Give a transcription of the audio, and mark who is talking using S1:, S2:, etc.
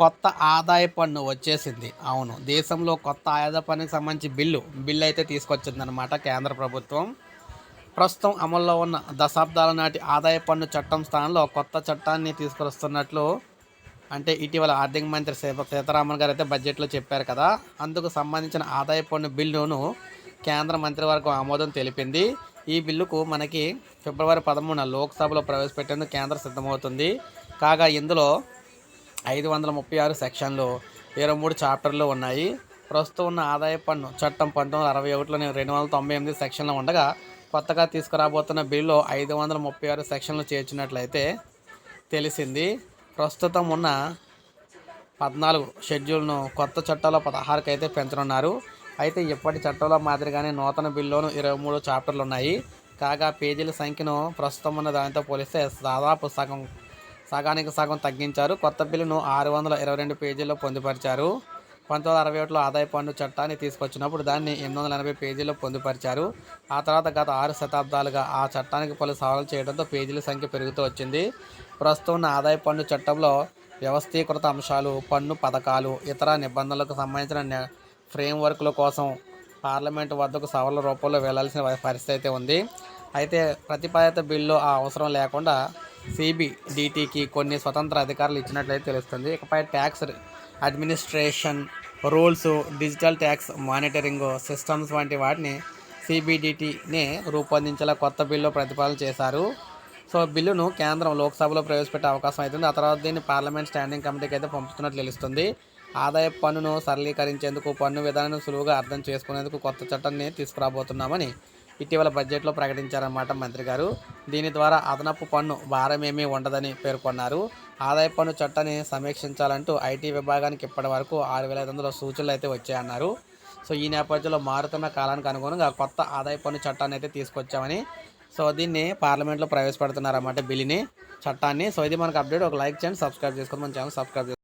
S1: కొత్త ఆదాయ పన్ను వచ్చేసింది. అవును దేశంలో కొత్త ఆదాయ పన్నుకి సంబంధించి బిల్లు బిల్లు అయితే తీసుకొచ్చిందనమాట కేంద్ర ప్రభుత్వం. ప్రస్తుతం అమల్లో ఉన్న దశాబ్దాల నాటి ఆదాయ పన్ను చట్టం స్థానంలో కొత్త చట్టాన్ని తీసుకొస్తున్నట్లు అంటే ఇటీవల ఆర్థిక మంత్రి సీతారామన్ గారు అయితే బడ్జెట్లో చెప్పారు కదా. అందుకు సంబంధించిన ఆదాయ పన్ను బిల్లును కేంద్ర మంత్రివర్గం ఆమోదం తెలిపింది. ఈ బిల్లుకు మనకి ఫిబ్రవరి పదమూడున లోక్సభలో ప్రవేశపెట్టేందుకు కేంద్రం సిద్ధమవుతుంది. కాగా ఇందులో ఐదు వందల ముప్పై ఆరు సెక్షన్లు ఇరవై మూడు చాప్టర్లు ఉన్నాయి. ప్రస్తుతం ఉన్న ఆదాయ పన్ను చట్టం పంతొమ్మిది వందల అరవై ఒకటిలో రెండు వందల తొంభై ఎనిమిది సెక్షన్లు ఉండగా కొత్తగా తీసుకురాబోతున్న బిల్లు ఐదు వందల ముప్పై ఆరు సెక్షన్లు చేర్చినట్లయితే తెలిసింది. ప్రస్తుతం ఉన్న పద్నాలుగు షెడ్యూల్ను కొత్త చట్టంలో పదహారుకు అయితే పెంచనున్నారు. అయితే ఇప్పటి చట్టంలో మాదిరిగానే నూతన బిల్లులోను ఇరవై మూడు చాప్టర్లు ఉన్నాయి. కాగా పేజీల సంఖ్యను ప్రస్తుతం ఉన్న దానితో పోలిస్తే దాదాపు సగం సగానికి సగం తగ్గించారు. కొత్త బిల్లును ఆరు వందల ఇరవై రెండు పేజీల్లో పొందుపరిచారు. పంతొమ్మిది వందల అరవై ఒకటిలో ఆదాయ పన్ను చట్టాన్ని తీసుకొచ్చినప్పుడు దాన్ని ఎనిమిది వందల ఎనభై పేజీల్లో పొందుపరిచారు. ఆ తర్వాత గత ఆరు శతాబ్దాలుగా ఆ చట్టానికి పలు సవాలు చేయడంతో పేజీల సంఖ్య పెరుగుతూ వచ్చింది. ప్రస్తుతం ఉన్న ఆదాయ పన్ను చట్టంలో వ్యవస్థీకృత అంశాలు పన్ను పథకాలు ఇతర నిబంధనలకు సంబంధించిన ఫ్రేమ్వర్క్ల కోసం పార్లమెంటు వద్దకు సవరణ రూపంలో వెళ్ళాల్సిన పరిస్థితి అయితే ఉంది. అయితే ప్రతిపాదిత బిల్లు ఆ అవసరం లేకుండా సిబిడిటికి కొన్ని స్వతంత్ర అధికారులు ఇచ్చినట్లయితే తెలుస్తుంది. ఇకపై tax administration rules digital tax monitoring systems వంటి వాటిని సిబిడిటిని రూపొందించేలా కొత్త బిల్లు ప్రతిపాదన చేశారు. సో బిల్లును కేంద్రం లోక్సభలో ప్రవేశపెట్టే అవకాశం అవుతుంది ఆ తర్వాత దీన్ని పార్లమెంట్ స్టాండింగ్ కమిటీకి అయితే పంపుతున్నట్లు తెలుస్తుంది. ఆదాయ పన్నును సరళీకరించేందుకు పన్ను విధానాన్ని సులువుగా అర్థం చేసుకునేందుకు కొత్త చట్టాన్ని తీసుకురాబోతున్నామని ఇటీవల బడ్జెట్లో ప్రకటించారన్నమాట మంత్రి గారు. దీని ద్వారా అదనపు పన్ను భారమేమీ ఉండదని పేర్కొన్నారు. ఆదాయ పన్ను చట్టాన్ని సమీక్షించాలంటూ ఐటీ విభాగానికి ఇప్పటి వరకు ఆరు వేల ఐదు వందల సూచనలు అయితే వచ్చాయన్నారు. సో ఈ నేపథ్యంలో మారుతున్న కాలానికి అనుగుణంగా కొత్త ఆదాయ పన్ను చట్టాన్ని అయితే తీసుకొచ్చామని సో దీన్ని పార్లమెంట్లో ప్రవేశపెడుతున్నారన్నమాట బిల్లుని చట్టాన్ని. సో ఇది మనకు అప్డేట్. ఒక లైక్ చేయండి సబ్స్క్రైబ్ చేసుకొని మన ఛానల్ సబ్స్క్రైబ్